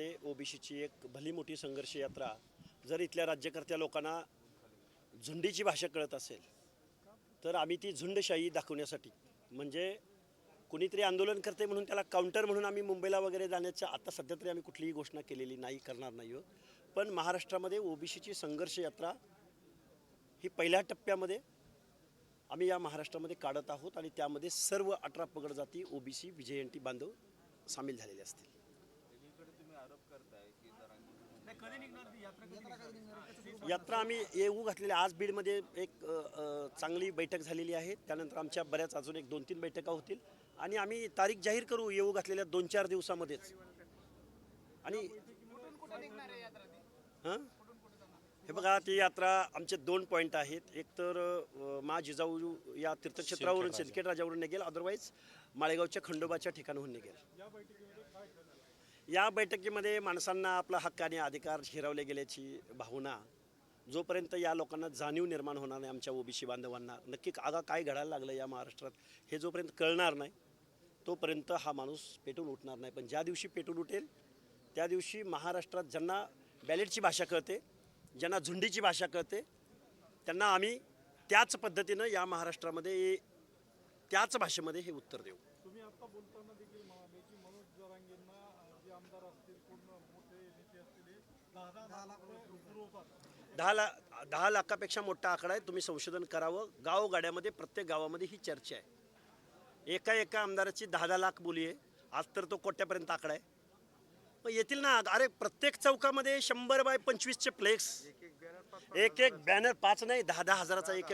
महाराष्ट्रामध्ये ओबीसीची एक भली मोठी संघर्ष यात्रा जर इथल्या राज्यकर्त्या लोकांना झुंडीची भाषा कळत असेल तर आम्ही ती झुंडशाही दाखवण्यासाठी म्हणजे कुणीतरी आंदोलन करते म्हणून त्याला काउंटर म्हणून आम्ही मुंबईला वगैरे जाण्याच्या आता सध्या तरी आम्ही कुठलीही घोषणा केलेली नाही करणार नाही आहोत पण महाराष्ट्रामध्ये ओबीसीची संघर्ष यात्रा ही पहिल्या टप्प्यामध्ये आम्ही या महाराष्ट्रामध्ये काढत आहोत आणि त्यामध्ये सर्व अठरा पगड जाती ओबीसी विजयंती बांधव सामील झालेले असतील. यात्रा आम्ही येऊ घातलेल्या आज बीडमध्ये एक चांगली बैठक झालेली आहे. त्यानंतर आमच्या बऱ्याच अजून एक दोन तीन बैठका होतील. आणि आम्ही तारीख जाहीर करू येऊ घातलेल्या दोन चार दिवसामध्येच. आणि हां? हे बघा ती यात्रा आमचे दोन पॉईंट आहेत. एक तर मा जिजाऊ या तीर्थक्षेत्रावरून सिंदखेड राजावरून निघेल. अदरवाईज माळेगावच्या खंडोबाच्या ठिकाणाहून निघेल. या बैठकीमध्ये माणसांना आपला हक्क आणि अधिकार हिरावले गेल्याची भावना जोपर्यंत या लोकांना जाणीव निर्माण होणार नाही आमच्या ओबीसी बांधवांना नक्की आगा काय घडायला लागलं या महाराष्ट्रात हे जोपर्यंत कळणार नाही तोपर्यंत हा माणूस पेटून उठणार नाही. पण ज्या दिवशी पेटून उठेल त्या दिवशी महाराष्ट्रात ज्यांना बॅलेटची भाषा कळते ज्यांना झुंडीची भाषा कळते त्यांना आम्ही त्याच पद्धतीनं या महाराष्ट्रामध्ये त्याच भाषेमध्ये हे उत्तर देऊ. तुम्ही आता बोलताना देखील आमदार असतील पूर्ण मोठे नेते असतील दहा दहा लाख पुरवतात दहा लाख दहा लाखापेक्षा मोठा आकडा आहे. तुम्ही संशोधन करावं. गावगाड्यामध्ये प्रत्येक गावामध्ये ही चर्चा आहे. एका एका आमदाराची दहा दहा लाख बोली आहे. आज तर तो कोट्यापर्यंत आकडा आहे. मग येतील ना अरे प्रत्येक चौकामध्ये शंभर बाय पंचवीसचे फ्लेक्स. एक एक बॅनर पाच नाही दहा दहा हजाराचा एक एक